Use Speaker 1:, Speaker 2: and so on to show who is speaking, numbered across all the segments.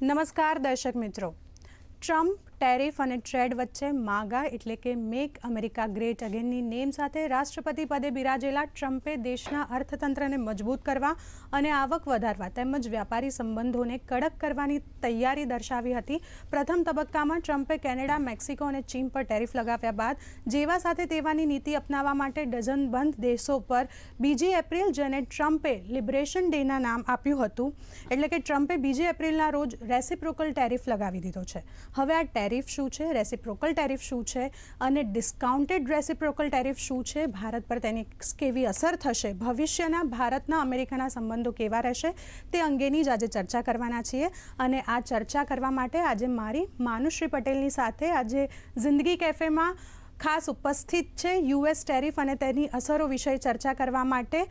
Speaker 1: નમસ્કાર દર્શક મિત્રો ટ્રમ્પ ટેરિફ અને ટ્રેડ વચ્ચે માગા એટલે કે મેક અમેરિકા ગ્રેટ અગેનની નેમ સાથે રાષ્ટ્રપતિ પદે બિરાજેલા ટ્રમ્પે દેશના અર્થતંત્રને મજબૂત કરવા અને આવક વધારવા તેમજ વ્યાપારી સંબંધોને કડક કરવાની તૈયારી દર્શાવી હતી. પ્રથમ તબક્કામાં ટ્રમ્પે કેનેડા, મેક્સિકો અને ચીન પર ટેરિફ લગાવ્યા બાદ જેવા સાથે તેવાની નીતિ અપનાવવા માટે ડઝનબંધ દેશો પર બીજી એપ્રિલ જેને ટ્રમ્પે લિબરેશન ડેના નામ આપ્યું હતું. એટલે કે ટ્રમ્પે બીજી એપ્રિલના રોજ રેસિપ્રોકલ ટેરિફ લગાવી દીધો છે. હવે આ ટેરિફ શું છે, રેસિપ્રોકલ ટેરિફ શું છે અને ડિસ્કાઉન્ટેડ રેસિપ્રોકલ ટેરિફ શું છે, ભારત પર તેની કેવી અસર થશે, ભવિષ્યના ભારતના અમેરિકાના સંબંધો કેવા રહેશે, તે અંગેની જ આજે ચર્ચા કરવાના છીએ. અને આ ચર્ચા કરવા માટે આજે મારી માનુશ્રી પટેલની સાથે આજે જિંદગી કેફેમાં ખાસ ઉપસ્થિત છે યુએસ ટેરિફ અને તેની અસરો વિશે ચર્ચા કરવા માટે.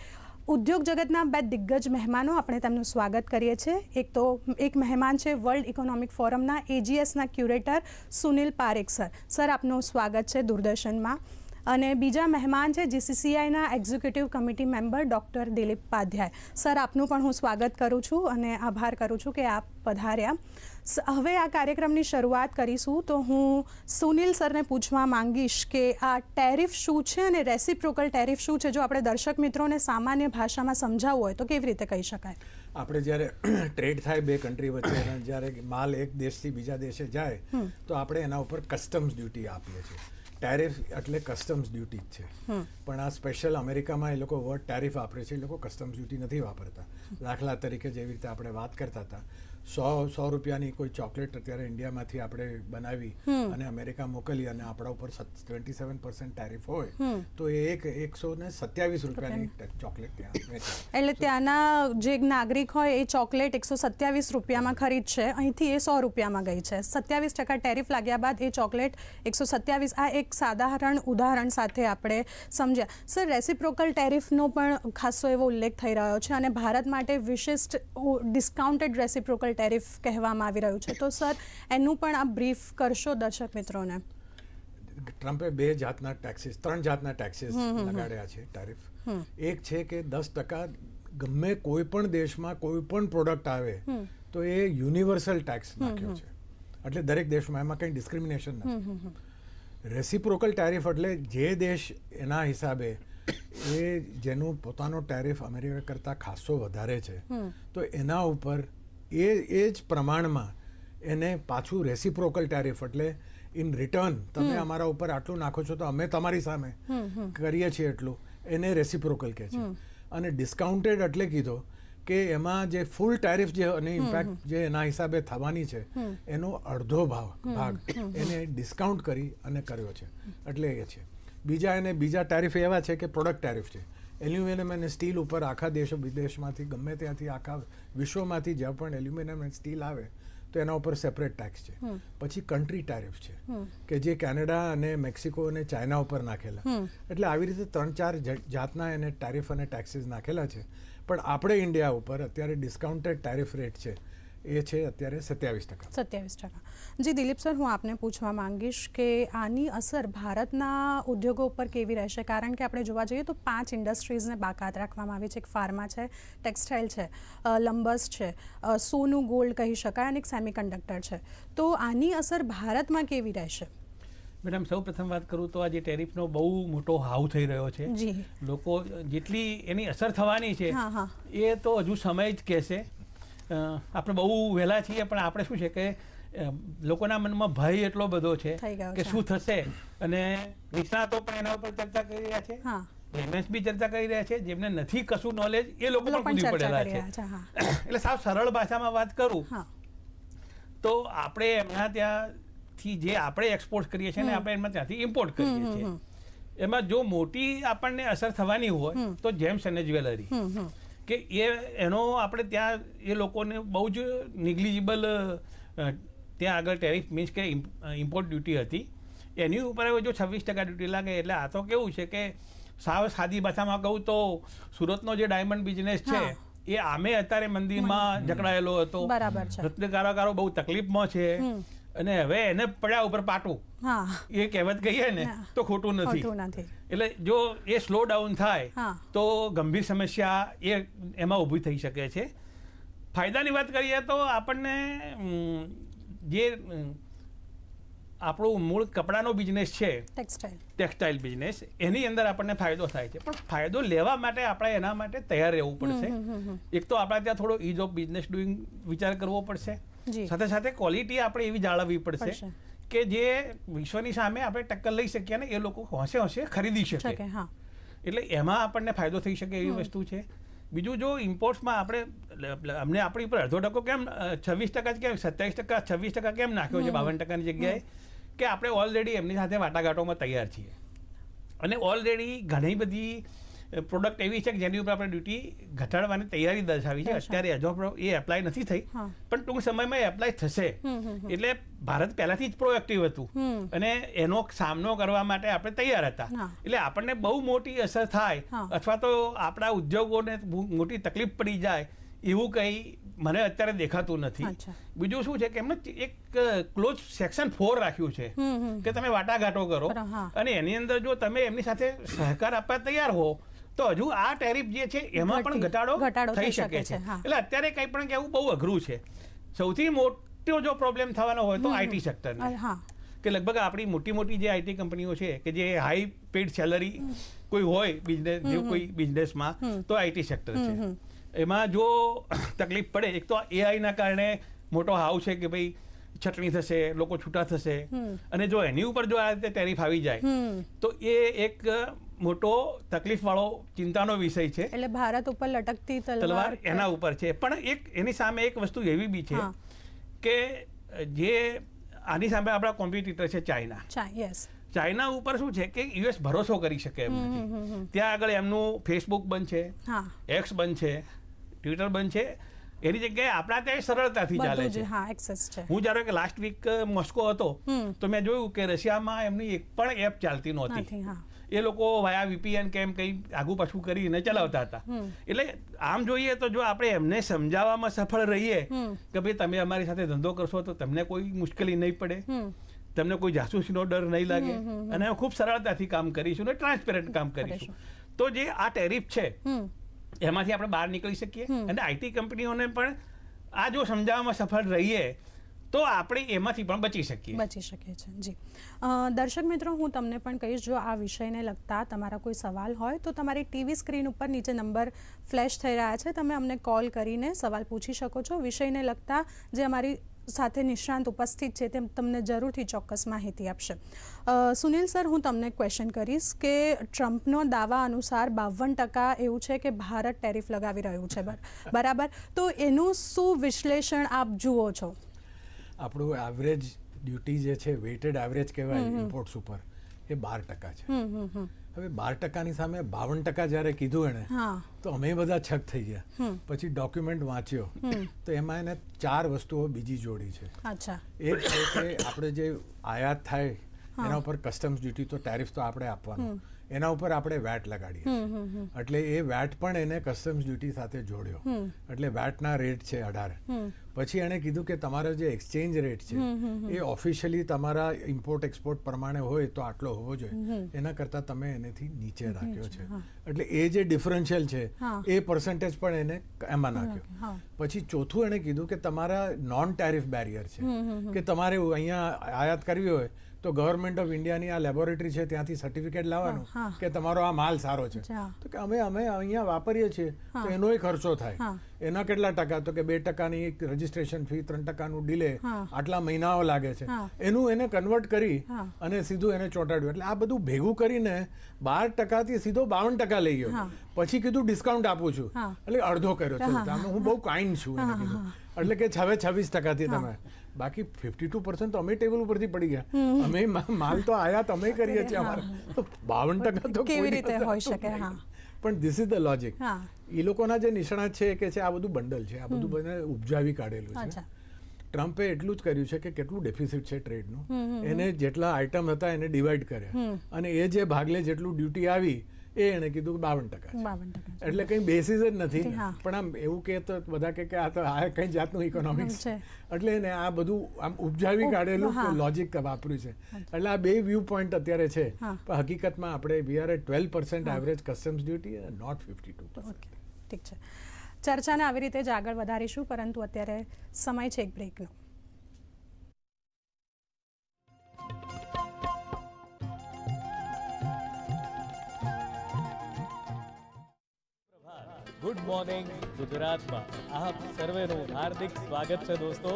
Speaker 1: ઉદ્યોગ જગતના બે દિગ્ગજ મહેમાનો આપણે તેમનું સ્વાગત કરીએ છીએ. એક તો એક મહેમાન છે વર્લ્ડ ઇકોનોમિક ફોરમના એજીએસના curator Sunil Parekh sir. Sir, આપનું સ્વાગત છે દૂરદર્શનમાં. અને બીજા મહેમાન છે જીસીસીઆઈના executive committee member doctor Dilip Padhyay. Sir, આપનું પણ હું સ્વાગત કરું છું અને આભાર કરું છું કે આપ પધાર્યા. હવે આ કાર્યક્રમની શરૂઆત કરીશું તો હું સુનિલ સરને પૂછવા માંગીશ કે આ ટેરિફ શું છે અને રેસિપ્રોકલ ટેરિફ શું છે જો આપણે દર્શક મિત્રોને સામાન્ય ભાષામાં સમજાવવું હોય તો કેવી રીતે કહી શકાય?
Speaker 2: આપણે જ્યારે ટ્રેડ થાય બે કન્ટ્રી વચ્ચે જ્યારે માલ એક દેશથી બીજા દેશે જાય તો આપણે એના ઉપર કસ્ટમ્સ ડ્યુટી આપીએ છીએ. ટેરિફ એટલે કસ્ટમ્સ ડ્યુટી જ છે. પણ આ સ્પેશિયલ અમેરિકામાં એ લોકો વર્ડ ટેરિફ વાપરે છે એ લોકો કસ્ટમ્સ ડ્યુટી નથી વાપરતા. દાખલા તરીકે જેવી રીતે આપણે વાત કરતા હતા સો સો રૂપિયાની કોઈ ચોકલેટ અત્યારે ઇન્ડિયામાંથી આપણે બનાવી અને અમેરિકા મોકલી અને આપણા ઉપર ટ્વેન્ટી સેવન પર્સન્ટ ટેરિફ હોય તો એ એક એકસો ને સત્યાવીસ રૂપિયાની ચોકલેટ ત્યાં
Speaker 1: એટલે ત્યાંના જે નાગરિક હોય એ ચોકલેટ એકસો સત્યાવીસ રૂપિયામાં ખરીદશે અહીંથી એ સો રૂપિયામાં ગઈ છે. સત્યાવીસ ટકા ટેરિફ લાગ્યા બાદ એ ચોકલેટ એકસો સત્યાવીસ આ એક સાધારણ ઉદાહરણ સાથે આપણે સમજ્યા. સર રેસિપ્રોકલ ટેરિફનો પણ ખાસો એવો ઉલ્લેખ થઈ રહ્યો છે અને ભારત માટે વિશિષ્ટ ડિસ્કાઉન્ટેડ રેસિપ્રોકલ ટેરિફ કહેવામાં આવી રહ્યું છે. તો સર એનું પણ આપ બ્રીફ કરશો દર્શક મિત્રોને?
Speaker 2: ટ્રમ્પે બે જાતના ટેક્સીસ ત્રણ જાતના ટેક્સીસ લગાડ્યા છે ટેરિફ એક છે કે દસ ટકા ગમે કોઈ પણ દેશમાં કોઈ પણ પ્રોડક્ટ આવે તો એ યુનિવર્સલ ટેક્સ નાખ્યો છે. એટલે દરેક દેશમાં એમાં કંઈ ડિસ્ક્રિમિનેશન નથી. રેસિપ્રોકલ ટેરિફ એટલે જે દેશ એના હિસાબે એ જેનું પોતાનો ટેરિફ અમેરિકા કરતાં ખાસો વધારે છે તો એના ઉપર એ એ જ પ્રમાણમાં એને પાછું રેસિપ્રોકલ ટેરિફ એટલે ઇન રિટર્ન તમે અમારા ઉપર આટલું નાખો છો તો અમે તમારી સામે કરીએ છીએ એટલું. એને રેસિપ્રોકલ કહે છે. અને ડિસ્કાઉન્ટેડ એટલે કીધો કે એમાં જે ફૂલ ટેરિફ જે અને ઇમ્પેક્ટ જે એના હિસાબે થવાની છે એનો અડધો ભાવ ભાગ એને ડિસ્કાઉન્ટ કરી અને કર્યો છે. એટલે એ છે. બીજા એને બીજા ટેરિફ એવા છે કે પ્રોડક્ટ ટેરિફ છે. એલ્યુમિનિયમ અને સ્ટીલ ઉપર આખા દેશ વિદેશમાંથી ગમે ત્યાંથી આખા વિશ્વમાંથી જ્યાં પણ એલ્યુમિનિયમ અને સ્ટીલ આવે તો એના ઉપર સેપરેટ ટેક્સ છે. પછી કન્ટ્રી ટેરિફ છે. કે જે કેનેડા અને મેક્સિકો અને ચાઇના ઉપર નાખેલા. એટલે આવી રીતે ત્રણ ચાર જાતના એને ટેરિફ અને ટેક્સીસ નાખેલા છે. પણ આપણે ઇન્ડિયા ઉપર અત્યારે ડિસ્કાઉન્ટેડ ટેરિફ રેટ છે. એ છે અત્યારે સત્યાવીસ ટકા.
Speaker 1: સત્યાવીસ ટકા. જી દિલીપ સર હું આપને પૂછવા માંગીશ કે આની અસર ભારતના ઉદ્યોગો ઉપર કેવી રહેશે? કારણ કે આપણે જોવા જઈએ તો પાંચ ઇન્ડસ્ટ્રીઝને બાકાત રાખવામાં આવી છે. એક ફાર્મા છે ટેક્સટાઇલ છે લંબસ છે સોનું ગોલ્ડ કહી શકાય અને એક સેમિકન્ડક્ટર છે. તો આની અસર ભારતમાં કેવી રહેશે?
Speaker 3: મેડમ સૌ પ્રથમ વાત કરું તો આજે ટેરિફનો બહુ મોટો હાવ થઈ રહ્યો છે.
Speaker 1: જી.
Speaker 3: લોકો જેટલી એની અસર થવાની છે
Speaker 1: હા, હા.
Speaker 3: એ તો હજુ સમય જ કહેશે. આપણે બહુ વહેલા છીએ પણ આપણે શું છે કે લોકોના મનમાં ભય એટલો બધો છે કે શું થશે? અને નિષ્ણાતો પણ એના ઉપર ચર્ચા કરી રહ્યા છે. એમએસ બી ચર્ચા કરી રહ્યા છે. જેમને નથી કશું નોલેજ એ લોકો પણ કૂદી પડેલા છે. એટલે સાવ સરળ ભાષામાં વાત કરું તો આપણે એમના ત્યાંથી જે આપણે એક્સપોર્ટ કરીએ છીએ ને આપણે એમાં ત્યાંથી ઇમ્પોર્ટ કરીએ છીએ. એમાં જો મોટી આપણને અસર થવાની હોય તો જેમ્સ અને જ્વેલરી. કે એ એનો આપણે ત્યાં એ લોકોને બહુ જ નિગ્લિજિબલ ત્યાં આગળ ટેરિફ મીન્સ કે ઇમ્પોર્ટ ડ્યુટી હતી. એની ઉપર જો છવ્વીસ ટકા ડ્યુટી લાગે એટલે આ તો કેવું છે કે સાવ સાદી ભાષામાં કહું તો સુરતનો જે ડાયમંડ બિઝનેસ છે એ આમે અત્યારે મંદિરમાં જકડાયેલો હતો.
Speaker 1: બરાબર છે.
Speaker 3: રત્નકારાકારો બહુ તકલીફમાં છે. અને હવે એને પડ્યા ઉપર પાટું. એ કહેવત કહીએ ને તો ખોટું નથી. એટલે જો એ સ્લો ડાઉન થાય તો ગંભીર સમસ્યા એ એમાં ઊભી થઈ શકે છે. ફાયદાની વાત કરીએ તો આપણને જે આપણું મૂળ કપડાનો બિઝનેસ છે
Speaker 1: ટેક્સટાઇલ
Speaker 3: ટેક્સટાઇલ બિઝનેસ એની અંદર આપણને ફાયદો થાય છે. પણ ફાયદો લેવા માટે આપણે એના માટે તૈયાર રહેવું પડશે. એક તો આપણા ત્યાં થોડો ઇઝ ઓફ બિઝનેસ ડુઈંગ વિચાર કરવો પડશે. સાથે સાથે ક્વોલિટી આપણે એવી જાળવવી પડશે. કે જે વિશ્વની સામે આપણે ટક્કર લઈ શકીએ ને એ લોકો હોંશે હોંશે ખરીદી શકે. એટલે એમાં આપણને ફાયદો થઈ શકે એવી વસ્તુ છે. બીજું જો ઇમ્પોર્ટ્સમાં આપણે અમને આપણી ઉપર અડધો ટકો કેમ છવ્વીસ ટકા જ કેમ સત્યાવીસ ટકા છવ્વીસ ટકા કેમ નાખ્યો છે બાવન ટકાની જગ્યાએ કે આપણે ઓલરેડી એમની સાથે વાટાઘાટોમાં તૈયાર છીએ. અને ઓલરેડી ઘણી બધી પ્રોડક્ટ એવી છે કે જેની ઉપર આપણે ડ્યુટી ઘટાડવાની તૈયારી દર્શાવી છે. અત્યારે હજુ એ એપ્લાય નથી થઈ. પણ ટૂંક સમયમાં એપ્લાય થશે. એટલે ભારત પહેલાથી જ પ્રોએક્ટિવ હતું. અને એનો સામનો કરવા માટે આપણે તૈયાર હતા. એટલે આપણને બહુ મોટી અસર થાય અથવા તો આપણા ઉદ્યોગોને મોટી તકલીફ પડી જાય એવું કંઈ મને અત્યારે દેખાતું નથી. બીજું શું છે કે એમને એક ક્લોઝ સેક્શન ફોર રાખ્યું છે. કે તમે વાટાઘાટો કરો અને એની અંદર જો તમે એમની સાથે સહકાર આપવા તૈયાર હો તો હજુ આ ટેરિફ જે છે એમાં પણ ઘટાડો
Speaker 1: થઈ શકે છે.
Speaker 3: એટલે અત્યારે કંઈ પણ કહેવું બહુ અઘરું છે. સૌથી મોટો જો પ્રોબ્લેમ થવાનો હોય તો આઈટી સેક્ટરને કે લગભગ આપણી મોટી મોટી જે આઈટી કંપનીઓ છે કે જે હાઈ પેડ સેલરી કોઈ હોય બિઝનેસ જે કોઈ બિઝનેસમાં તો આઈટી સેક્ટર છે. એમાં જો તકલીફ પડે એક તો એઆઈના કારણે મોટો હાવ છે કે ભાઈ છટણી થશે લોકો છૂટા થશે. અને જો એની ઉપર જો આ રીતે ટેરિફ આવી જાય તો એ એક મોટો તકલીફવાળો ચિંતાનો વિષય છે.
Speaker 1: એટલે ભારત ઉપર લટકતી
Speaker 3: તલવાર એના ઉપર છે. પણ એક એની સામે એક વસ્તુ એવી બી છે કે જે આની સામે આપણા કોમ્પિટિટર છે ચાઇના.
Speaker 1: યસ
Speaker 3: ચાઇના ઉપર શું છે કે યુએસ ભરોસો કરી શકે એમ નથી. ત્યાં આગળ એમનું ફેસબુક બંધ છે એક્સ બંધ છે ટ્વિટર બંધ છે. એની જગ્યાએ આપણા ત્યાં સરળતાથી ચાલે છે.
Speaker 1: હા
Speaker 3: જ્યારે કે લાસ્ટ વીક મોસ્કો હતો તો મેં જોયું કે રશિયામાં એમની એક પણ એપ ચાલતી નહોતી. એ લોકો વાયા વીપીએન કેમ કંઈ આગું પાછું કરીને ચલાવતા હતા. એટલે આમ જોઈએ તો જો આપણે એમને સમજાવવામાં સફળ રહીએ કે ભાઈ તમે અમારી સાથે ધંધો કરશો તો તમને કોઈ મુશ્કેલી નહીં પડે. તમને કોઈ જાસૂસીનો ડર નહીં લાગે. અને ખૂબ સરળતાથી કામ કરીશું ને ટ્રાન્સપેરન્ટ કામ કરીશું. તો જે આ ટેરિફ છે એમાંથી આપણે બહાર નીકળી શકીએ. અને આઈટી કંપનીઓને પણ આ જો સમજાવવામાં સફળ રહીએ તો આપણે એમાંથી પણ બચી શકીએ.
Speaker 1: બચી શકે છે જી. દર્શક મિત્રો, હું તમને પણ કહીશ, જો આ વિષયને લગતા તમારા કોઈ સવાલ હોય, તો તમારી ટીવી સ્ક્રીન ઉપર નીચે નંબર ફ્લેશ થઈ રહ્યા છે. તમે અમને કોલ કરીને સવાલ પૂછી શકો છો. વિષયને લગતા જે અમારી સાથે નિષ્ણાંત ઉપસ્થિત છે, તે તમને જરૂરથી ચોક્કસ માહિતી આપશે. સુનિલ સર, હું તમને ક્વેશ્ચન કરીશ કે ટ્રમ્પનો દાવા અનુસાર બાવન ટકા એવું છે કે ભારત ટેરિફ લગાવી રહ્યું છે બર- બરાબર? તો એનું શું વિશ્લેષણ આપ જુઓ છો?
Speaker 2: આપણું એવરેજ ડ્યુટી જે છે વેઇટેડ એવરેજ કહેવાય ઇમ્પોર્ટ્સ ઉપર એ બાર ટકા છે. હવે બાર ટકાની સામે બાવન ટકા જ્યારે કીધું એણે તો અમે બધા છક થઈ ગયા. પછી ડોક્યુમેન્ટ વાંચ્યો. તો એમાં એને ચાર વસ્તુઓ બીજી જોડી છે. એક છે કે આપણે જે આયાત થાય એના ઉપર કસ્ટમ્સ ડ્યુટી તો ટેરિફ તો આપણે આપવાનું. એના ઉપર આપણે વેટ લગાડીએ એટલે એ વેટ પણ એને કસ્ટમ્સ ડ્યુટી સાથે જોડ્યો. એટલે વેટના રેટ છે અઢાર. પછી એણે કીધું કે તમારો જે એક્સચેન્જ રેટ છે એ ઓફિશિયલી તમારા ઇમ્પોર્ટ એક્સપોર્ટ પ્રમાણે હોય તો આટલો હોવો જોઈએ. એના કરતાં તમે એનેથી નીચે રાખ્યો છે એટલે એ જે ડિફરન્શિયલ છે એ પર્સન્ટેજ પણ એને એમાં નાખ્યો. પછી ચોથું એણે કીધું કે તમારા નોન ટેરિફ બેરિયર છે કે તમારે અહીંયા આયાત કરવી હોય તો ગવર્મેન્ટ ઓફ ઇન્ડિયાની આ લેબોરેટરી છે ત્યાંથી સર્ટિફિકેટ લાવવાનું કે તમારો આ માલ સારો છે. તો કે અમે અમે અહીંયા વાપરીએ છીએ તો એનોય ખર્ચો થાય. એના કેટલા ટકા? તો કે બે ટકાની રજીસ્ટ્રેશન ફી ત્રણ ટકાનું ડીલે. આટલા મહિનાઓ લાગે છે. એનું એને કન્વર્ટ કરી અને સીધું એને ચોંટાડ્યું. એટલે આ બધું ભેગું કરીને બાર ટકાથી સીધો બાવન ટકા લઈ ગયો. પછી કીધું ડિસ્કાઉન્ટ આપું છું. એટલે અડધો કર્યો. છે હું બહુ કાઇન્ડ છું એટલે કે છવે છવ્વીસ ટકાથી તમે બાકી ફિફ્ટી ટુ પર્સન્ટ તો અમે ટેબલ ઉપરથી પડી ગયા. અમે માલ તો આયાત અમે કરીએ છીએ અમારા. બાવન ટકા તો
Speaker 1: કેવી રીતે હોઈ શકે? હા.
Speaker 2: પણ ધીસ ઇઝ ધ લોજિક એ લોકોના જે નિષ્ણાત છે કે છે આ બધું બંડલ છે આ બધું બને ઉપજાવી કાઢેલું છે. ટ્રમ્પે એટલું જ કર્યું છે કે કેટલું ડેફિસિટ છે ટ્રેડનું એને જેટલા આઇટમ હતા એને ડિવાઈડ કર્યા. અને એ જે ભાગલે જેટલું ડ્યુટી આવી એ એણે કીધું બાવન ટકા
Speaker 1: બાવન ટકા
Speaker 2: એટલે કંઈ બેસીસ જ નથી. પણ આમ એવું કે તો બધા કે કે આ તો આ કઈ જાતનું ઇકોનોમિક્સ
Speaker 1: છે.
Speaker 2: એટલે એને આ બધું આમ ઉપજાવી કાઢેલું લોજિક વાપર્યું છે. એટલે આ બે વ્યૂ પોઈન્ટ અત્યારે છે. પણ હકીકતમાં આપણે we are twelve percent average customs duty not fifty two
Speaker 1: okay. ઠીક છે. ચર્ચાને આવી રીતે જ આગળ વધારીશું પરંતુ અત્યારે સમય છે એક બ્રેકનો
Speaker 4: ગુડ મોર્નિંગ ગુજરાતમાં આપ સર્વેનું હાર્દિક સ્વાગત છે દોસ્તો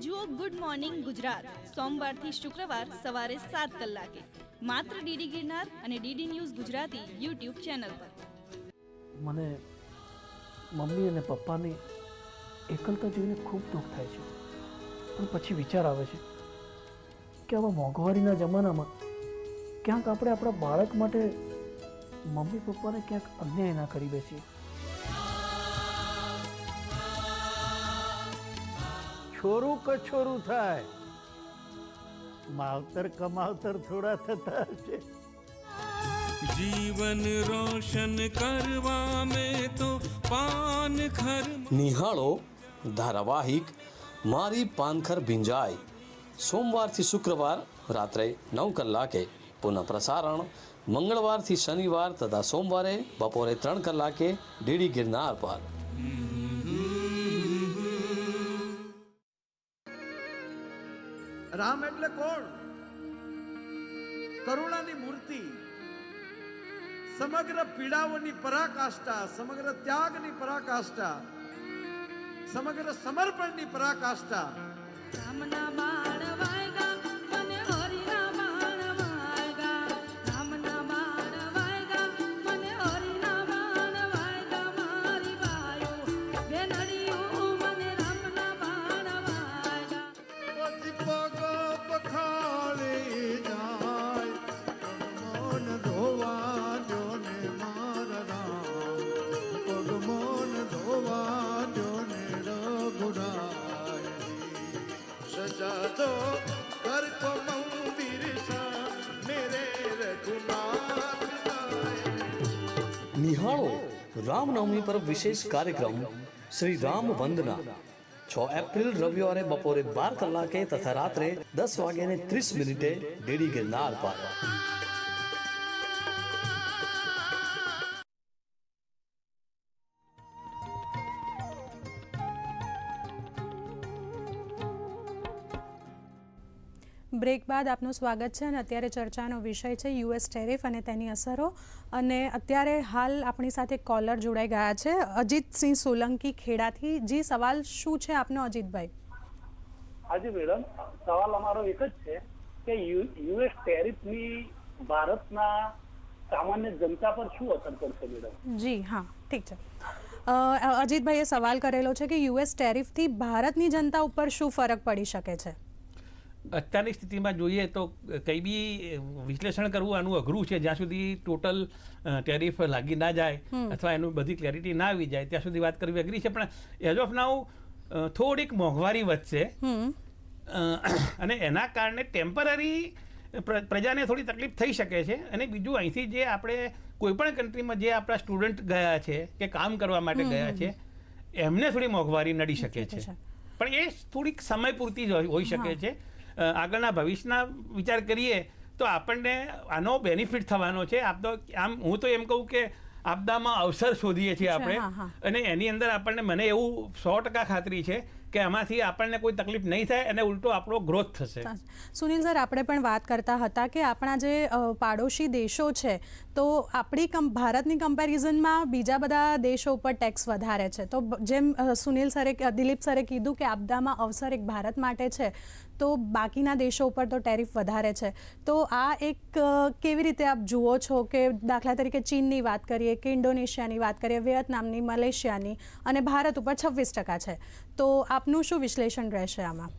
Speaker 5: જુઓ ગુડ મોર્નિંગ ગુજરાત. સોમવારથી શુક્રવાર સવારે સાત કલાકે. માત્ર ડીડી ગિરનાર અને DD news Gujarati YouTube channel પર.
Speaker 6: મને મમ્મી અને પપ્પાની એકલતા જોઈને ખૂબ દુઃખ થાય છે. પણ પછી વિચાર આવે છે કે આવા મોંઘવારીના જમાનામાં ક્યાંક આપણે આપણા બાળક માટે મમ્મી પપ્પાને ક્યાંક અન્યાય ના કરી બેસીએ.
Speaker 7: છોરું કછોરું થાય. માવતર કમાવતર થોડા થતા હશે.
Speaker 8: જીવન રોશન કરવા મે તો પાન ખર
Speaker 9: નિહાળો ધારાવાહિક મારી પાનખર ભીંજાય સોમવારથી શુક્રવાર રાત્રે નવ કલાકે પુનઃ પ્રસારણ મંગળવારથી શનિવાર તથા સોમવારે બપોરે ત્રણ કલાકે ડીડી ગિરનાર પર.
Speaker 10: રામ એટલે કોણ? કરુણાની મૂર્તિ, સમગ્ર પીડાઓની પરાકાષ્ઠા, સમગ્ર ત્યાગની પરાકાષ્ઠા, સમગ્ર સમર્પણની પરાકાષ્ઠા.
Speaker 5: રામના
Speaker 10: રઘુરાય સજા को मंदिर રઘુનાથ લાય
Speaker 9: નિહાળો રામનવમી પર વિશેષ કાર્યક્રમ શ્રી રામ વંદના. છ એપ્રિલ રવિવારે બપોરે બાર કલાકે તથા રાત્રે દસ વાગ્યાને ત્રીસ મિનિટે ડેડી ગિરનાર પર.
Speaker 1: બ્રેક બાદ આપનું સ્વાગત છે અને અત્યારે ચર્ચાનો વિષય છે યુએસ ટેરિફ અને તેની અસરો. અને અત્યારે હાલ આપણી સાથે કોલર જોડાઈ ગયા છે. અજીતસિંહ સોલંકી ખેડાથી. જી સવાલ શું છે આપનો અજીતભાઈ?
Speaker 6: હાજી મેડમ સવાલ અમારો એક જ છે કે યુએસ ટેરિફની ભારતના સામાન્ય જનતા પર શું અસર પડશે મેડમ?
Speaker 1: જી હા ઠીક છે. અજીતભાઈએ સવાલ કરેલો છે કે યુએસ ટેરિફથી ભારતની જનતા ઉપર શું ફરક પડી શકે છે?
Speaker 3: અત્યારની સ્થિતિમાં જોઈએ તો કંઈ બી વિશ્લેષણ કરવું આનું અઘરું છે. જ્યાં સુધી ટોટલ ટેરિફ લાગી ના જાય અથવા એનું બધી ક્લેરિટી ના આવી જાય ત્યાં સુધી વાત કરવી અઘરી છે. પણ એઝ ઓફ નાઉ થોડીક મોંઘવારી વધશે. અને એના કારણે ટેમ્પરરી પ્રજાને થોડી તકલીફ થઈ શકે છે. અને બીજું અહીંથી જે આપણે કોઈપણ કન્ટ્રીમાં જે આપણા સ્ટુડન્ટ ગયા છે કે કામ કરવા માટે ગયા છે એમને થોડી મોંઘવારી નડી શકે છે. પણ એ થોડીક સમય પૂરતી જ હોઈ- શકે છે. આગળના ભવિષ્યના વિચાર કરીએ તો આપણને આનો બેનિફિટ થવાનો છે. આપ તો આમ હું તો એમ કહું કે આપદામાં અવસર શોધીએ છીએ આપણે. અને એની અંદર આપણને મને એવું સો ટકા ખાતરી છે કે આમાંથી આપણને કોઈ તકલીફ નહીં થાય અને ઉલટો આપણો ગ્રોથ થશે.
Speaker 1: સુનિલ સર આપણે પણ વાત કરતા હતા કે આપણા જે પાડોશી દેશો છે તો આપણી કમ ભારતની કમ્પેરિઝનમાં બીજા બધા દેશો ઉપર ટેક્સ વધારે છે. તો જેમ સુનિલ સરે દિલીપ સરે કીધું કે આપદામાં અવસર એક ભારત માટે છે તો બાકીના દેશો ઉપર તો ટેરિફ વધારે છે. તો આ એક કેવી રીતે આપ જુઓ છો કે દાખલા તરીકે ચીનની વાત કરીએ કે ઇન્ડોનેશિયાની વાત કરીએ વિયેતનામની મલેશિયાની અને ભારત ઉપર છવ્વીસ ટકા છે. તો આપનું શું વિશ્લેષણ રહેશે આમાં?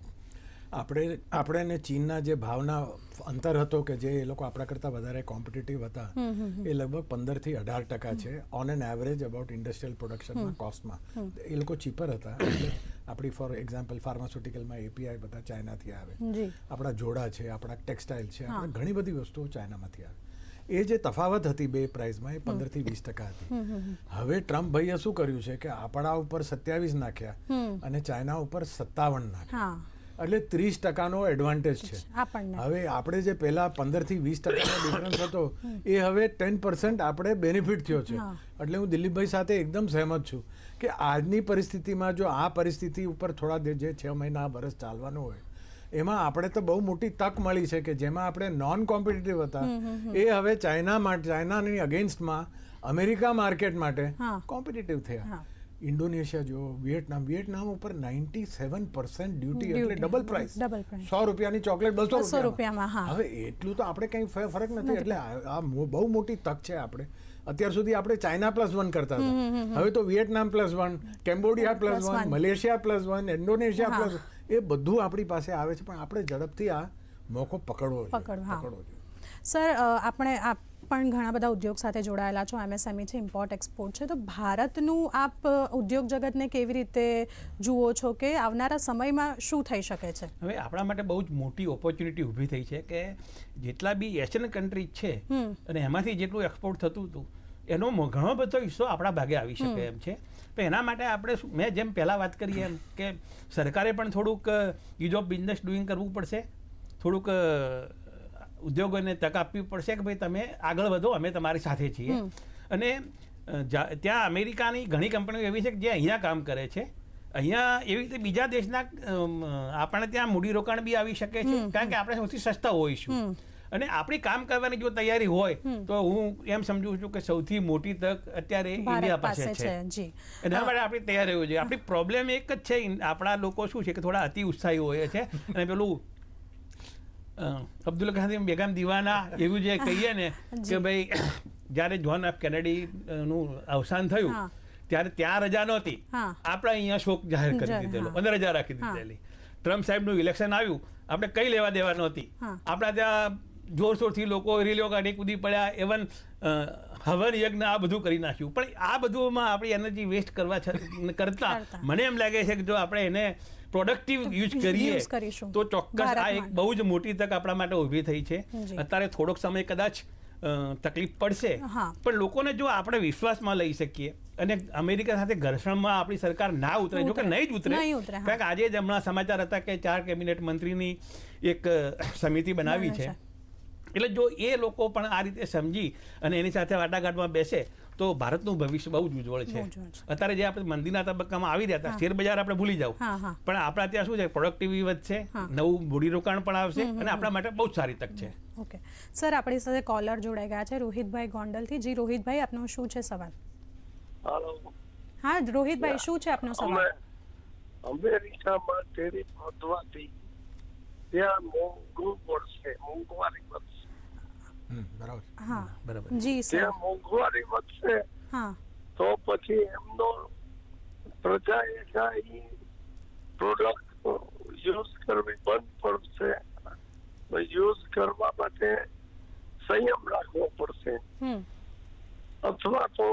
Speaker 2: આપણે આપણે ને ચીનના જે ભાવના અંતર હતો કે જે એ લોકો આપણા કરતાં વધારે કોમ્પિટિટિવ હતા એ લગભગ પંદરથી અઢાર ટકા છે. On an average about industrial પ્રોડક્શનના કોસ્ટમાં એ લોકો ચીપર હતા. આપણી ફોર એક્ઝામ્પલ ફાર્માસ્યુટિકલમાં એપીઆઈ બધા ચાઇનાથી આવે. આપણા જોડા છે આપણા ટેક્સટાઇલ છે આપણા ઘણી બધી વસ્તુઓ ચાઇનામાંથી આવે. એ જે તફાવત હતી બે પ્રાઇસમાં એ પંદરથી વીસ ટકા હતી. હવે ટ્રમ્પ ભાઈએ શું કર્યું છે કે આપણા ઉપર સત્યાવીસ નાખ્યા અને ચાઇના ઉપર સત્તાવન નાખ્યા. એટલે ત્રીસ ટકાનો એડવાન્ટેજ છે. હવે આપણે જે પહેલા પંદરથી વીસ ટકાનો ડિફરન્સ હતો એ હવે ટેન પર્સન્ટ આપણે બેનિફિટ થયો છે. એટલે હું દિલીપભાઈ સાથે એકદમ સહેમત છું કે આજની પરિસ્થિતિમાં જો આ પરિસ્થિતિ ઉપર થોડા જે છ મહિના વરસ ચાલવાનું હોય એમાં આપણે તો બહુ મોટી તક મળી છે કે જેમાં આપણે નોન કોમ્પિટિટિવ હતા એ હવે ચાઇના માટે ચાઇનાની અગેન્સ્ટમાં અમેરિકા માર્કેટ માટે કોમ્પિટિટિવ થયા. ઇન્ડોનેશિયા જો વિયેટનામ વિયેટનામ ઉપર નાઇન્ટી સેવન પર્સન્ટ ડ્યુટી એટલે ડબલ પ્રાઇસ સો રૂપિયાની ચોકલેટ બસો
Speaker 1: રૂપિયામાં,
Speaker 2: હવે એટલું તો આપણે કંઈ ફરક નથી એટલે આ આ બહુ મોટી તક છે આપણે. અત્યાર સુધી આપણે ચાઇના પ્લસ વન કરતા હતા. હવે તો Vietnam plus one Cambodia plus one Malaysia plus one Indonesia plus એ બધું આપણી પાસે આવે છે પણ આપણે ઝડપથી આ મોકો પકડવો
Speaker 1: પકડવો,
Speaker 2: જોઈએ.
Speaker 1: સર આપણે આપ પણ ઘણા બધા ઉદ્યોગ સાથે જોડાયેલા છો. એમએસએમઈ છે ઇમ્પોર્ટ એક્સપોર્ટ છે. તો ભારતનું આપ ઉદ્યોગ જગતને કેવી રીતે જુઓ છો કે આવનારા સમયમાં શું થઈ શકે છે?
Speaker 3: હવે આપણા માટે બહુ જ મોટી ઓપોર્ચ્યુનિટી ઊભી થઈ છે કે જેટલા બી એશિયન કન્ટ્રી છે અને એમાંથી જેટલું એક્સપોર્ટ થતું હતું એનો ઘણો બધો હિસ્સો આપણા ભાગે આવી શકે એમ છે. તો એના માટે આપણે મેં જેમ પહેલાં વાત કરી એમ કે સરકારે પણ થોડુંક ઇઝ ઓફ બિઝનેસ ડુઈંગ કરવું પડશે. થોડુંક ઉદ્યોગોને તક આપવી પડશે કે ભાઈ તમે આગળ વધો અમે તમારી સાથે છીએ. અને ત્યાં અમેરિકાની ઘણી કંપનીઓ એવી છે કે જે અહીંયા કામ કરે છે. અહીંયા એવી રીતે બીજા દેશના આપણે ત્યાં મૂડીરોકાણ બી આવી શકે છે કારણ કે આપણે સૌથી સસ્તા હોઈશું. અને આપણી કામ કરવાની જો તૈયારી હોય તો હું એમ સમજુ છું કે સૌથી મોટી તક અત્યારે ઇન્ડિયા પાસે છે. એના માટે આપણે તૈયાર રહેવું જોઈએ. આપણી પ્રોબ્લેમ એક જ છે આપણા લોકો શું છે કે થોડા અતિ ઉત્સાહી હોય છે. અને પેલું અબ્દુલ કાદીમ બેગમ દીવાના એવું જે કહીએ ને કે ભાઈ જ્યારે જોન એફ કેનેડી નું અવસાન થયું ત્યારે ત્યાં રજા નહોતી. આપણે અહીંયા શોક જાહેર કરી દીધેલો. અને રજા રાખી. દીધેલી. ટ્રમ્પ સાહેબનું ઇલેક્શન આવ્યું. આપણે કઈ લેવા દેવા નહોતી. આપણા ત્યાં જોરશોરથી લોકો રેલીઓ કાઢી કૂદી પડ્યા એવન હવન યજ્ઞ આ બધું કરી નાખ્યું. પણ આ બધુંમાં આપણી એનર્જી વેસ્ટ કરવા કરતા. મને એમ લાગે છે કે જો આપણે એને પ્રોડક્ટિવ યુઝ કરીએ તો ચોક્કસ આ એક બહુ જ મોટી તક આપણા માટે ઊભી થઈ છે. અત્યારે થોડોક સમય કદાચ તકલીફ પડશે. પણ લોકોને જો આપણે વિશ્વાસમાં લઈ શકીએ અને અમેરિકા સાથે ઘર્ષણમાં આપણી સરકાર ના ઉતરે જો કે. નહીં જ ઉતરે. કારણ કે આજે જ હમણાં સમાચાર હતા કે ચાર કેબિનેટ મંત્રીની એક સમિતિ બનાવી છે.
Speaker 1: છે.
Speaker 3: એટલે જો એ લોકો પણ આ રીતે સમજી અને એની સાથે વાટાઘાટમાં બેસે તો ભારતનું ભવિષ્ય બહુ જ ઉજ્જવળ છે. અત્યારે જે આપણે મંદીના તબક્કામાં આવી રહ્યા હતા શેર બજાર આપણે ભૂલી જાવ. પણ આપણા ત્યાં શું છે પ્રોડક્ટિવિટી વધશે નવું મૂડીરોકાણ પણ આવશે અને આપણા માટે બહુ જ સારી તક છે.
Speaker 1: ઓકે. સર આપણી સાથે કોલર જોડાઈ ગયા છે રોહિતભાઈ ગોંડલથી. જી રોહિતભાઈ આપનો શું છે સવાલ?
Speaker 7: હાલો
Speaker 1: હા રોહિતભાઈ શું છે આપનો
Speaker 7: અમે
Speaker 1: સવાલ
Speaker 7: અમેરિકામાં ટેરિફ વધવાથી ત્યાં મોંઘું પડશે મોંઘવારી વધશે
Speaker 2: બરાબર
Speaker 1: હા
Speaker 3: બરાબર
Speaker 1: જી સર
Speaker 7: ત્યાં મોંઘવારી વધશે
Speaker 1: હા
Speaker 7: તો પછી એમનો પ્રજાએ કાંઈ પ્રોડક્ટ યુઝ કરવી બંધ પડશે યુઝ કરવા માટે સંયમ રાખવો પડશે
Speaker 1: હમ
Speaker 7: અથવા તો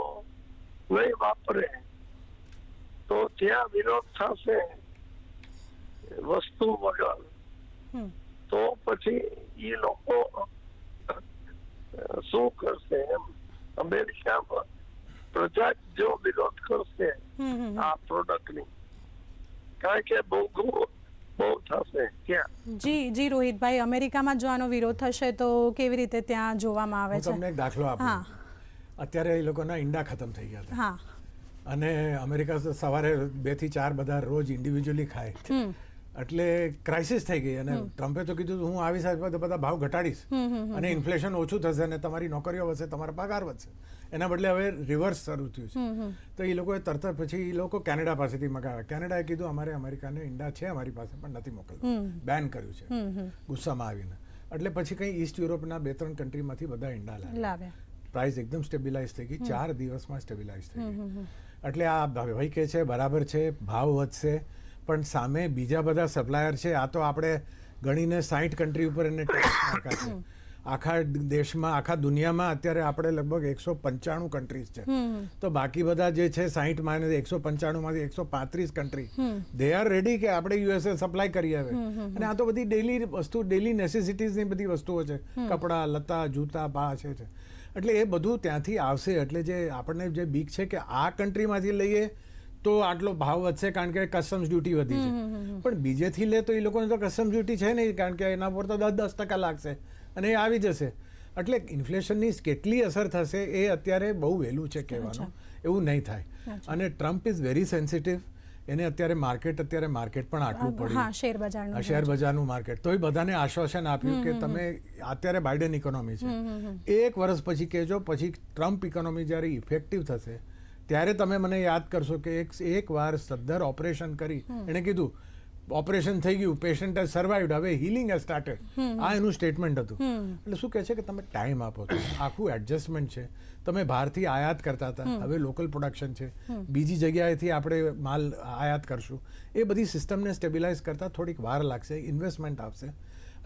Speaker 7: નહીં વાપરે તો ત્યાં વિરોધ થશે વસ્તુ વગર
Speaker 1: હમ
Speaker 7: તો પછી એ લોકો અ, શું કરશે એમ અમેરિકામાં પ્રજા જો વિરોધ કરશે આ પ્રોડક્ટની કારણ કે બહુ થશે ત્યાં
Speaker 1: જી જી રોહિતભાઈ અમેરિકામાં જો આનો વિરોધ થશે તો કેવી રીતે ત્યાં જોવામાં આવે છે
Speaker 2: તમને એક દાખલો આપું. અત્યારે એ લોકોના ઈંડા ખતમ થઈ ગયા હતા. અને અમેરિકા સવારે બેથી ચાર બધા રોજ ઇન્ડિવિજ્યુઅલી ખાય. એટલે ક્રાઇસિસ થઈ ગઈ અને ટ્રમ્પે તો કીધું હું આવી સાથે બધા ભાવ ઘટાડીશ. અને ઇન્ફ્લેશન ઓછું થશે અને તમારી નોકરીઓ વધશે તમારા પગાર વધશે. એના બદલે હવે રિવર્સ શરૂ થયું છે. તો એ લોકોએ તરત પછી એ લોકો કેનેડા પાસેથી મગાવ્યા. કેનેડાએ કીધું અમારે અમેરિકાને ઈંડા છે અમારી પાસે પણ નથી મોકલવું બેન કર્યું છે. ગુસ્સામાં આવીને. એટલે પછી કંઈ ઈસ્ટ યુરોપના બે ત્રણ કન્ટ્રીમાંથી બધા ઈંડા લાવ્યા. પ્રાઇસ એકદમ સ્ટેબિલાઇઝ થઈ ગઈ. ચાર દિવસમાં સ્ટેબિલાઇઝ થઈ ગઈ. એટલે આ ભાઈ કે છે બરાબર છે ભાવ વધશે. પણ સામે બીજા બધા સપ્લાયર છે. આ તો આપણે ગણીને સાઠ કન્ટ્રી ઉપર એને ટેક્સ આખા દેશમાં આખા દુનિયામાં અત્યારે આપણે લગભગ એકસો પંચાણું કન્ટ્રીઝ છે. તો બાકી બધા જે છે સાહીઠ માઇનસ એકસો પંચાણુંમાંથી એકસો પાંત્રીસ કન્ટ્રી દે આર રેડી કે આપણે યુએસએ સપ્લાય કરી આવે અને આ તો બધી ડેલી વસ્તુ ડેલી નેસેસિટીઝની બધી વસ્તુઓ છે. કપડાં લતા જૂતા પા છે એટલે એ બધું ત્યાંથી આવશે. એટલે જે આપણને જે બીક છે કે આ કન્ટ્રીમાંથી લઈએ તો આટલો ભાવ વધશે કારણ કે કસ્ટમ્સ ડ્યુટી વધી છે. પણ બીજેથી લે તો એ લોકોને તો કસ્ટમ્સ ડ્યુટી છે નહીં કારણ કે એના પર તો દસ દસ ટકા લાગશે અને એ આવી જશે. એટલે ઇન્ફ્લેશનની કેટલી અસર થશે એ અત્યારે બહુ વહેલું છે કહેવાનું. એવું નહીં થાય. અને ટ્રમ્પ ઇઝ વેરી સેન્સિટિવ એને અત્યારે માર્કેટ અત્યારે માર્કેટ પણ આટલું પડ્યું.
Speaker 1: શેર બજારનું
Speaker 2: શેર બજારનું માર્કેટ તોય બધાને આશ્વાસન આપ્યું કે તમે અત્યારે બાઇડન ઇકોનોમી છે. એક વર્ષ પછી કહેજો પછી ટ્રમ્પ ઇકોનોમી જ્યારે ઇફેક્ટિવ થશે ત્યારે તમે મને યાદ કરશો કે એક વાર સદ્ધર ઓપરેશન કરી. એણે કીધું ઓપરેશન થઈ ગયું પેશન્ટ હેઝ સર્વાઈવડ હવે હિલિંગ હેઝ સ્ટાર્ટેડ આ એનું સ્ટેટમેન્ટ હતું. એટલે શું કહે છે કે તમે ટાઈમ આપો છો. આખું એડજસ્ટમેન્ટ છે. તમે બહારથી આયાત કરતા હતા. હવે લોકલ પ્રોડક્શન છે. બીજી જગ્યાએથી આપણે માલ આયાત કરશું. એ બધી સિસ્ટમને સ્ટેબિલાઇઝ કરતાં થોડીક વાર લાગશે ઇન્વેસ્ટમેન્ટ આવશે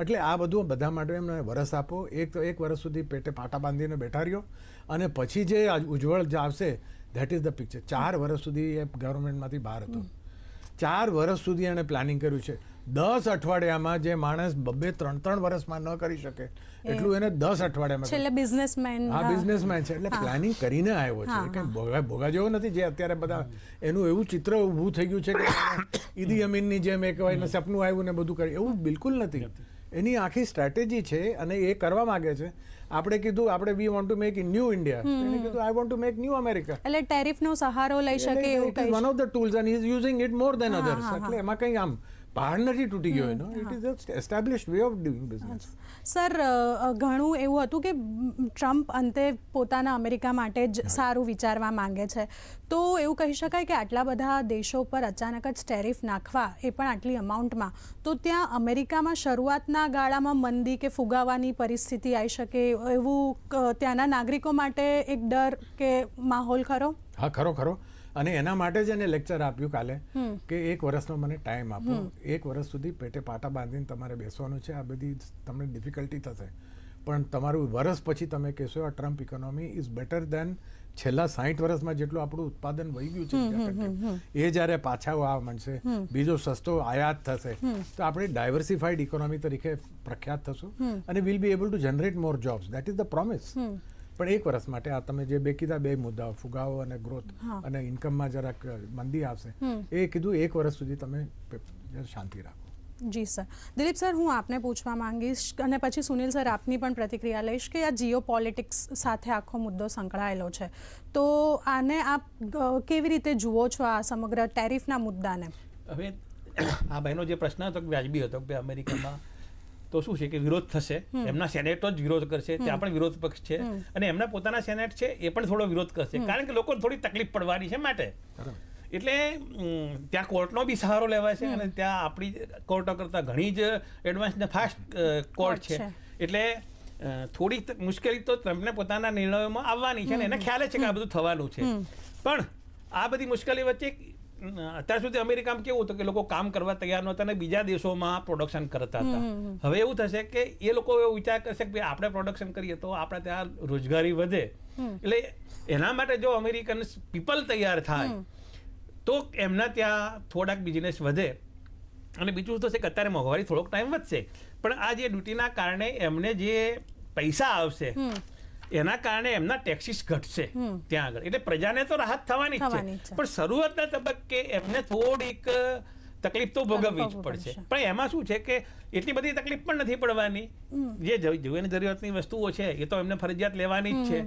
Speaker 2: એટલે આ બધું બધા માટે એમને વરસ આપો. એક તો એક વર્ષ સુધી પેટે પાટા બાંધીને બેઠા રહ્યો. અને પછી જે ઉજ્જવળ જે આવશે ધેટ ઇઝ ધ પિક્ચર ચાર વર્ષ સુધી એ ગવર્મેન્ટમાંથી બહાર હતો. ચાર વર્ષ સુધી એણે પ્લાનિંગ કર્યું છે. દસ અઠવાડિયામાં જે માણસ બબે ત્રણ ત્રણ વર્ષમાં ન કરી શકે એટલું એને દસ અઠવાડિયામાં
Speaker 1: એટલે બિઝનેસમેન
Speaker 2: હા બિઝનેસમેન છે. એટલે પ્લાનિંગ કરીને આવ્યો છે. કંઈ ભોગા ભોગા જેવો નથી જે અત્યારે બધા એનું એવું ચિત્ર ઊભું થઈ ગયું છે કે ઈદી અમીનની જેમ એક એને સપનું આવ્યું ને બધું કર્યું. એવું બિલકુલ નથી. એની આખી સ્ટ્રેટેજી છે અને એ કરવા માગે છે. આપણે કીધું આપણે we want to make new India એને કીધું I want to make new America
Speaker 1: એટલે ટેરિફનો સહારો લઈ શકે એવું
Speaker 2: one of the tools and is using it more than others એટલે એમાં કંઈ આમ પહાડ નથી તૂટી ગયો એનો. It is establish way of doing business
Speaker 1: sir ઘણું એવું હતું કે ટ્રમ્પ અંતે પોતાના અમેરિકા માટે જ સારું વિચારવા માંગે છે. તો એવું કહી શકાય કે આટલા બધા દેશો પર અચાનક જ ટેરિફ નાખવા એ પણ આટલી અમાઉન્ટમાં. તો ત્યાં અમેરિકામાં શરૂઆતના ગાળામાં મંદી કે ફુગાવાની પરિસ્થિતિ આવી શકે એવું ત્યાંના નાગરિકો માટે એક ડર કે માહોલ ખરો?
Speaker 2: હા ખરો ખરો. અને એના માટે જ એને લેક્ચર આપ્યું કાલે કે એક વર્ષનો મને ટાઈમ આપો. એક વર્ષ સુધી પેટે પાટા બાંધીને તમારે બેસવાનું છે. આ બધી તમને ડિફિકલ્ટી થશે. પણ તમારું વર્ષ પછી તમે કહેશો આ Trump economy is better than છેલ્લા સાઈઠ વર્ષમાં જેટલું આપણું ઉત્પાદન વહી ગયું છે એ જ્યારે પાછા આવવા માંડશે બીજો સસ્તો આયાત થશે તો આપણે ડાયવર્સિફાઈડ ઇકોનોમી તરીકે પ્રખ્યાત થશું અને will be able to generate more jobs that is the promise પણ એક વર્ષ માટે આ તમે જે બે કીધા બે મુદ્દાઓ ફુગાવો અને ગ્રોથ અને ઇન્કમમાં જરાક મંદી આવશે એ કીધું એક વર્ષ સુધી તમે શાંતિ રાખો.
Speaker 1: જી સર. દિલીપ સર હું આપને પૂછવા માંગીશ અને પછી સુનિલ સર આપની પણ પ્રતિક્રિયા લઈશ કે આ જીઓ પોલિટિક્સ સાથે આખો મુદ્દો સંકળાયેલો છે. તો આને આપ કેવી રીતે જુઓ છો આ સમગ્ર ટેરિફના મુદ્દાને?
Speaker 3: હવે આ ભાઈનો જે પ્રશ્ન હતો કે વ્યાજબી હતો કે અમેરિકામાં તો શું છે કે વિરોધ થશે? એમના સેનેટો જ વિરોધ કરશે ત્યાં પણ વિરોધ પક્ષ છે અને એમના પોતાના સેનેટ છે એ પણ થોડો વિરોધ કરશે. કારણ કે લોકોને થોડી તકલીફ પડવાની છે માટે. એટલે ત્યાં કોર્ટનો બી સહારો લેવાય છે અને ત્યાં આપણી કોર્ટો કરતાં ઘણી જ એડવાન્સ ને ફાસ્ટ કોર્ટ છે. એટલે થોડી મુશ્કેલી તો ટ્રમ્પને પોતાના નિર્ણયોમાં આવવાની છે અને એને ખ્યાલ છે કે આ બધું થવાનું છે. પણ આ બધી મુશ્કેલી વચ્ચે અત્યાર સુધી અમેરિકામાં કેવું હતું કે લોકો કામ કરવા તૈયાર નહોતા અને બીજા દેશોમાં પ્રોડક્શન કરતા હતા. હવે એવું થશે કે એ લોકો એવો વિચાર કરશે કે આપણે પ્રોડક્શન કરીએ તો આપણે ત્યાં રોજગારી વધે. એટલે એના માટે જો અમેરિકન પીપલ તૈયાર થાય તો એમના ત્યાં થોડાક બિઝનેસ વધે. અને બીજું થશે કે અત્યારે મોંઘવારી થોડોક ટાઈમ વધશે. પણ આ જે ડ્યુટીના કારણે એમને જે પૈસા આવશે એના કારણે એમના ટેક્સીસ ઘટશે ત્યાં આગળ. એટલે પ્રજાને તો રાહત થવાની જ છે. પણ શરૂઆતના તબક્કે એમને થોડીક તકલીફ તો ભોગવવી જ પડશે. પણ એમાં શું છે કે એટલી બધી તકલીફ પણ નથી પડવાની. જે જીવન જરૂરિયાતની વસ્તુઓ છે એ તો એમને ફરજિયાત લેવાની જ છે.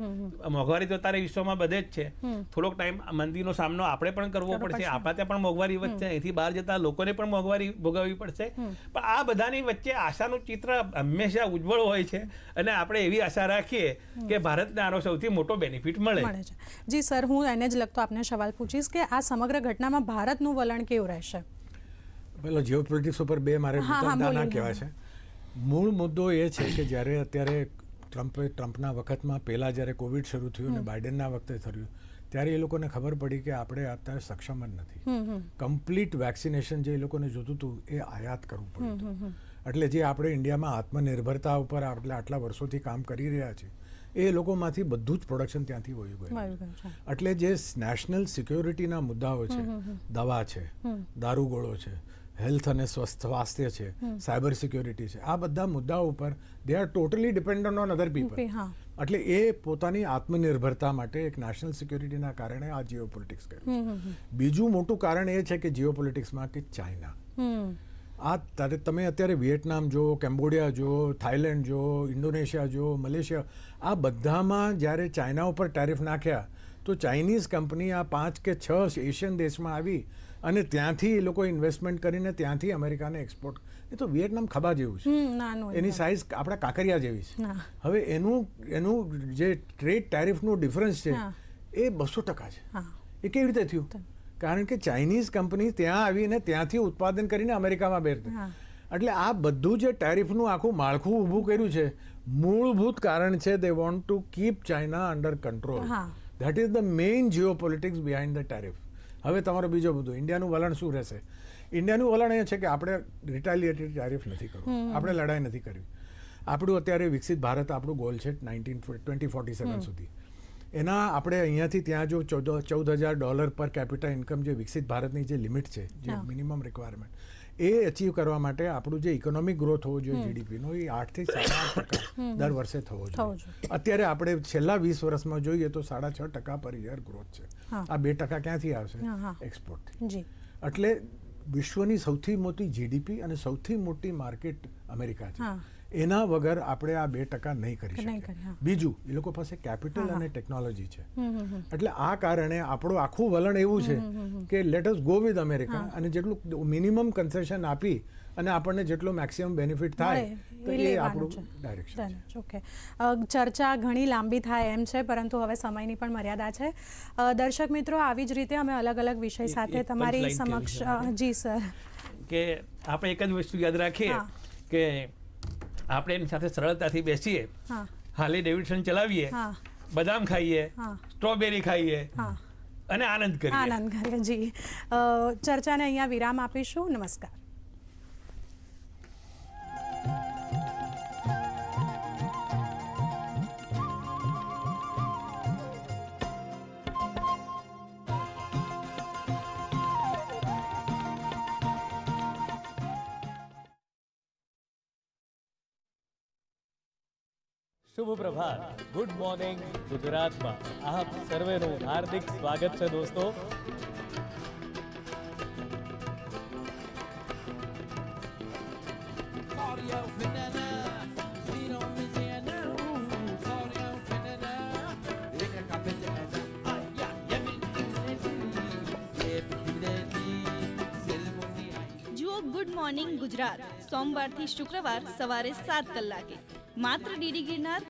Speaker 3: મોંઘવારી તો તારે વિશ્વમાં બધે જ છે. થોડોક ટાઈમ મંદીનો સામનો આપણે પણ કરવો પડશે આપણા ત્યાં પણ મોંઘવારી વધશે. અહીંથી બહાર જતા લોકોને પણ મોંઘવારી ભોગવવી પડશે. પણ આ બધાની વચ્ચે આશાનું ચિત્ર હંમેશા ઉજ્જવળ હોય છે અને આપણે એવી આશા રાખીએ કે ભારતને આનો સૌથી મોટો બેનિફિટ મળે.
Speaker 1: જી સર હું એને જ લગતો આપને સવાલ પૂછીશ કે આ સમગ્ર ઘટનામાં ભારતનું વલણ કેવું રહેશે?
Speaker 2: પેલો જીઓ પોલિટિક્સ ઉપર બે મારે ના કહેવાય છે. મૂળ મુદ્દો એ છે કે જ્યારે અત્યારે ટ્રમ્પે ટ્રમ્પના વખતમાં પહેલાં જ્યારે કોવિડ શરૂ થયું અને બાઇડનના વખતે થયું ત્યારે એ લોકોને ખબર પડી કે આપણે અત્યારે સક્ષમ જ નથી. કમ્પ્લીટ વેક્સિનેશન જે એ લોકોને જોતું હતું એ આયાત કરવું પડ્યું એટલે જે આપણે ઇન્ડિયામાં આત્મનિર્ભરતા ઉપર આપણે આટલા વર્ષોથી કામ કરી રહ્યા છીએ એ લોકોમાંથી બધું જ પ્રોડક્શન ત્યાંથી વયું ગયું.
Speaker 1: છે.
Speaker 2: એટલે જે નેશનલ સિક્યોરિટીના મુદ્દાઓ છે દવા છે દારૂગોળો છે હેલ્થ અને સ્વસ્થ સ્વાસ્થ્ય છે સાયબર સિક્યોરિટી છે. આ બધા મુદ્દાઓ ઉપર they are totally dependent on other people એટલે એ પોતાની આત્મનિર્ભરતા માટે એક નેશનલ સિક્યોરિટીના કારણે આ જીઓ પોલિટિક્સ કર્યું બીજું મોટું કારણ એ છે કે જીઓ પોલિટિક્સમાં કે ચાઇના આ તારે તમે અત્યારે વિયેટનામ જો કેમ્બોડિયા જો થાઈલેન્ડ જો ઇન્ડોનેશિયા જો મલેશિયા આ બધામાં જ્યારે ચાઇના ઉપર ટેરિફ નાખ્યા તો ચાઇનીઝ કંપની આ પાંચ કે છ એશિયન દેશમાં આવી અને ત્યાંથી એ લોકો ઇન્વેસ્ટમેન્ટ કરીને ત્યાંથી અમેરિકાને એક્સપોર્ટ એ તો વિયેટનામ ખભા જેવું છે. એની સાઇઝ આપણા કાંકરિયા જેવી છે. હવે એનું એનું જે ટ્રેડ ટેરિફનું ડિફરન્સ છે એ બસો ટકા છે. એ કેવી રીતે થયું? કારણ કે ચાઇનીઝ કંપની ત્યાં આવીને ત્યાંથી ઉત્પાદન કરીને અમેરિકામાં બેરતી એટલે આ બધું જે ટેરિફનું આખું માળખું ઊભું કર્યું છે મૂળભૂત કારણ છે they want to keep China under control. That is the main geopolitics behind the tariff હવે તમારો બીજો બધું ઇન્ડિયાનું વલણ શું રહેશે? ઇન્ડિયાનું વલણ એ છે કે આપણે રિટાલિએટરી ટેરિફ નથી કરવું. આપણે લડાઈ નથી કરવી આપણું અત્યારે વિકસિત ભારત આપણું ગોલ છે નાઇન્ટીન ટ્વેન્ટી ફોર્ટી સેવન સુધી. એના આપણે અહીંયાથી ત્યાં જો ચૌદ ચૌદ હજાર ડોલર પર કેપિટલ ઇન્કમ જે વિકસિત ભારતની જે લિમિટ છે જે મિનિમમ રિક્વાયરમેન્ટ એ અચીવ કરવા માટે આપણું જે ઇકોનોમિક ગ્રોથ હોવો જોઈએ જીડીપીનો એ આઠથી સાડા આઠ ટકા દર વર્ષે થવો જોઈએ. અત્યારે આપણે છેલ્લા વીસ વર્ષમાં જોઈએ તો સાડા છ ટકા પર યર ગ્રોથ છે. આ બે ટકા ક્યાંથી આવશે. એક્સપોર્ટથી એટલે વિશ્વની સૌથી મોટી જીડીપી અને સૌથી મોટી માર્કેટ અમેરિકા છે. એના વગર આપણે આ બે ટકા નહીં કરી શકીએ. બીજું એ લોકો પાસે કેપિટલ. અને ટેકનોલોજી છે. એટલે આ કારણે આપણું આખું વલણ એવું છે કે let us go with America અને જેટલું મિનિમમ કન્સેશન આપી અને આપણને જેટલો મેક્સિમમ બેનિફિટ થાય તો
Speaker 1: એ
Speaker 2: આપણું. ડાયરેક્શન છે.
Speaker 1: ઓકે ચર્ચા ઘણી લાંબી થાય એમ છે પરંતુ હવે સમયની પણ મર્યાદા છે. દર્શક મિત્રો આવી જ રીતે અમે અલગ અલગ વિષય સાથે તમારી સમક્ષ જી સર.
Speaker 3: કે આપણે એક જ વસ્તુ યાદ રાખીએ કે આપણે એની સાથે સરળતાથી બેસીએ હાલી ડેવિડસન ચલાવીએ બદામ ખાઈએ સ્ટ્રોબેરી ખાઈએ અને આનંદ કરીએ.
Speaker 1: આનંદ કરીએ જી. ચર્ચાને અહીંયા વિરામ આપીશું. નમસ્કાર.
Speaker 4: શુભ પ્રભાત ગુડ મોર્નિંગ ગુજરાતમાં આપ સર્વેનું હાર્દિક સ્વાગત છે દોસ્તો
Speaker 5: જુઓ ગુડ મોર્નિંગ ગુજરાત. સોમવારથી શુક્રવાર સવારે સાત કલાકે. માત્ર ડીડી ગિરનાર